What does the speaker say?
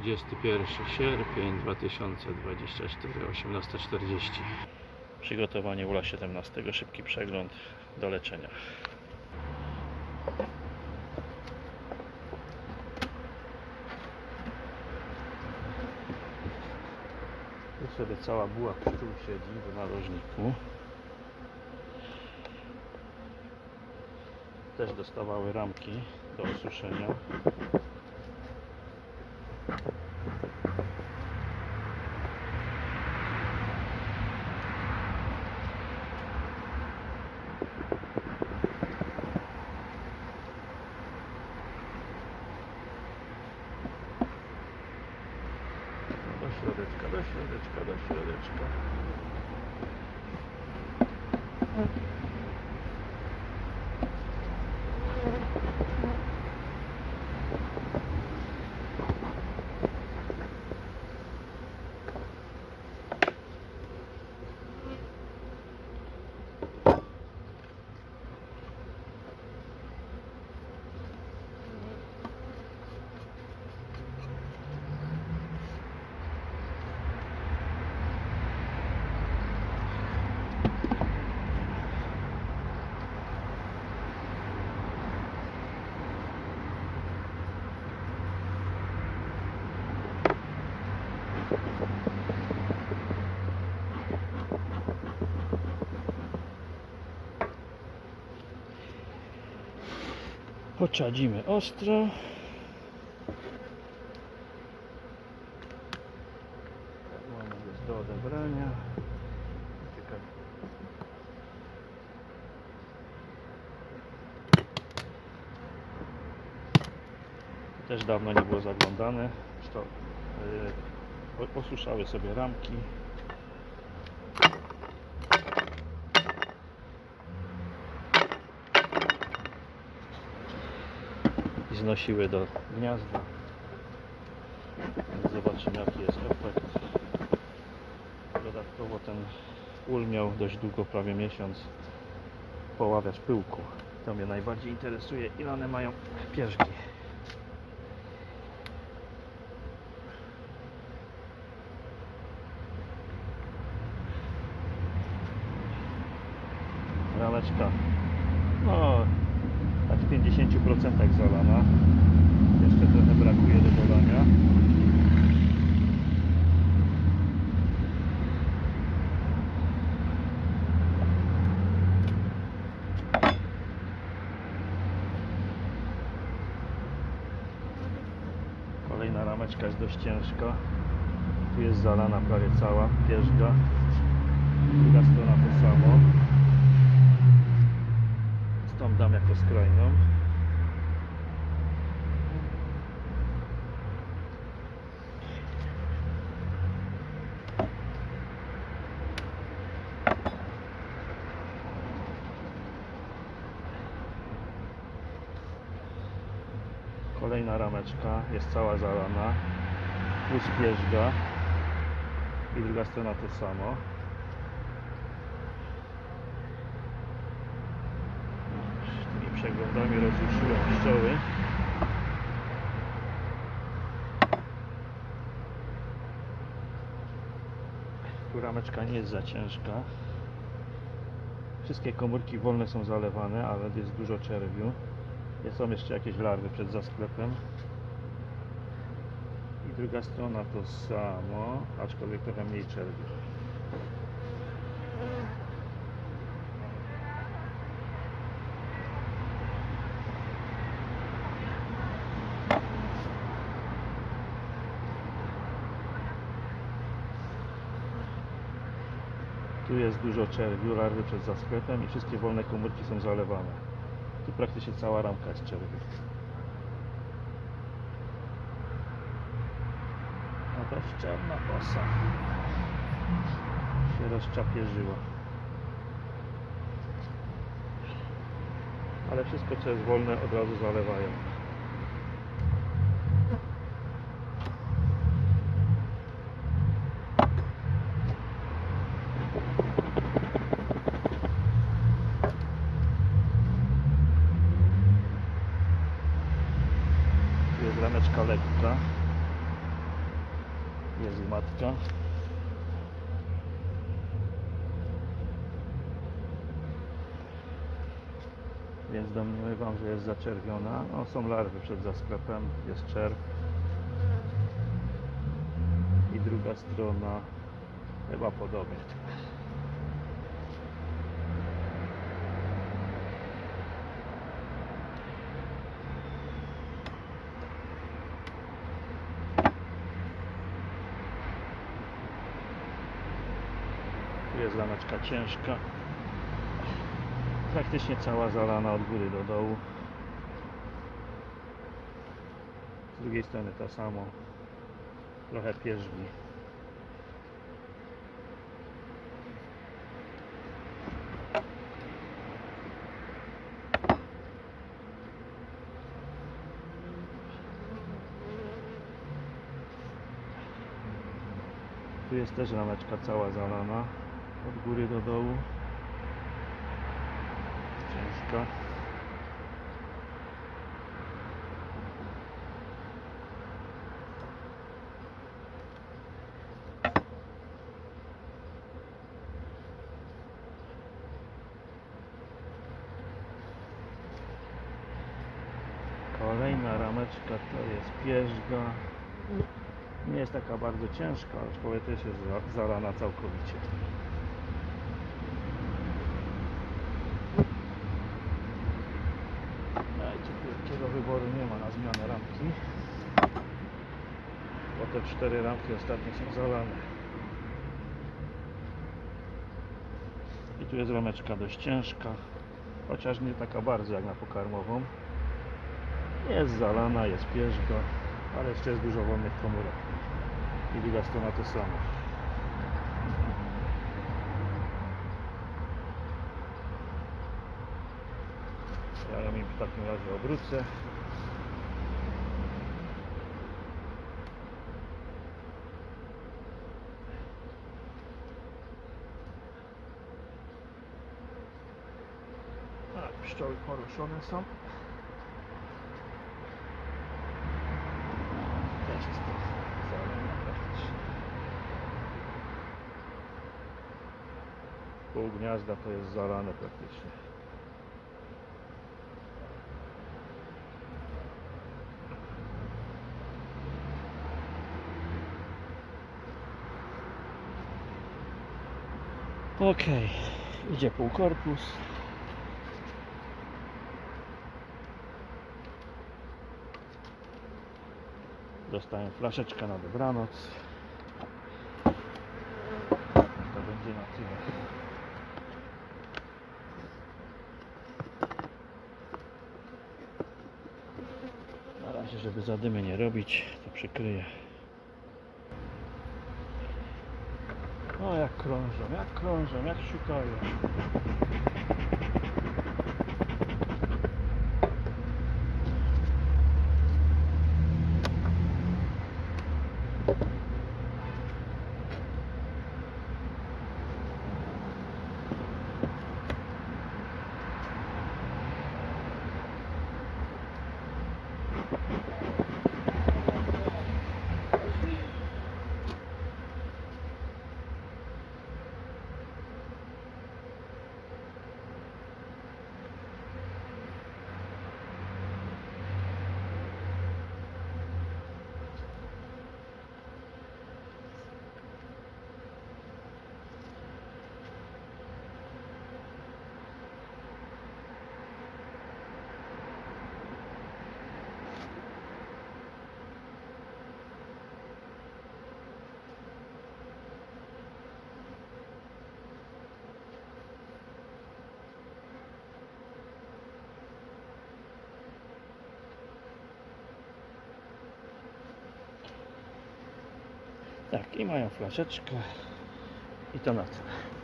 31 sierpień 2024, 18.40. Przygotowanie ula 17, szybki przegląd do leczenia. Tu sobie cała buła pszczół siedzi w narożniku. Też dostawały ramki do osuszenia. for the other stuff. Poczadzimy ostro. Łamek jest do odebrania. Też dawno nie było zaglądane. Zresztą, yy, osuszały sobie ramki. Znosiły do gniazda. Zobaczymy jaki jest efekt. Dodatkowo ten ul miał dość długo, prawie miesiąc poławiać pyłku. To mnie najbardziej interesuje ile one mają pierzgi. 50% zalana. Jeszcze trochę brakuje do dolania. Kolejna rameczka jest dość ciężka. Tu jest zalana prawie cała pierzga. Druga strona to samo. Tą dam jako skrajną. Kolejna rameczka jest cała zalana. Plus pierzga. I druga strona to samo. tymi przeglądami rozruszyłem pszczoły. Tu rameczka nie jest za ciężka. Wszystkie komórki wolne są zalewane, ale jest dużo czerwiu. Jest- Są jeszcze jakieś larwy przed zasklepem. I druga strona to samo, aczkolwiek trochę mniej czerwiu. Tu jest dużo czerwiu, larwy przed zasklepem i wszystkie wolne komórki są zalewane. Tu praktycznie cała ramka jest czerwiu. A ta czarna osa się rozczapierzyła. Ale wszystko co jest wolne od razu zalewają. Rameczka lekka. Jest matka. Więc domniemywam, że jest zaczerwiona. No, są larwy przed za sklepem, jest czerw. I druga strona chyba podobnie. Jest rameczka ciężka. Praktycznie cała zalana od góry do dołu. Z drugiej strony to samo. Trochę pierzgi. Tu jest też rameczka cała zalana od góry do dołu. Ciężka. Kolejna rameczka to jest pierzga. Nie jest taka bardzo ciężka, aczkolwiek też jest za- zalana całkowicie. Wyboru nie ma na zmianę ramki. Bo te cztery ramki ostatnie są zalane. I tu jest rameczka dość ciężka, chociaż nie taka bardzo jak na pokarmową. Jest zalana, jest pierzga, ale jeszcze jest dużo wolnych komórek. I druga strona to samo. Ja ją w takim razie obrócę. Tak, pszczoły poruszone są. Też jest. Pół gniazda to jest zalane praktycznie. Okej, idzie półkorpus. Dostałem flaszeczkę na dobranoc. To będzie na tyle. Żeby zadymy nie robić, to przykryję. O, jak krążą, jak krążą, jak szukają. Tak, i mają flaszeczkę. I to na tyle.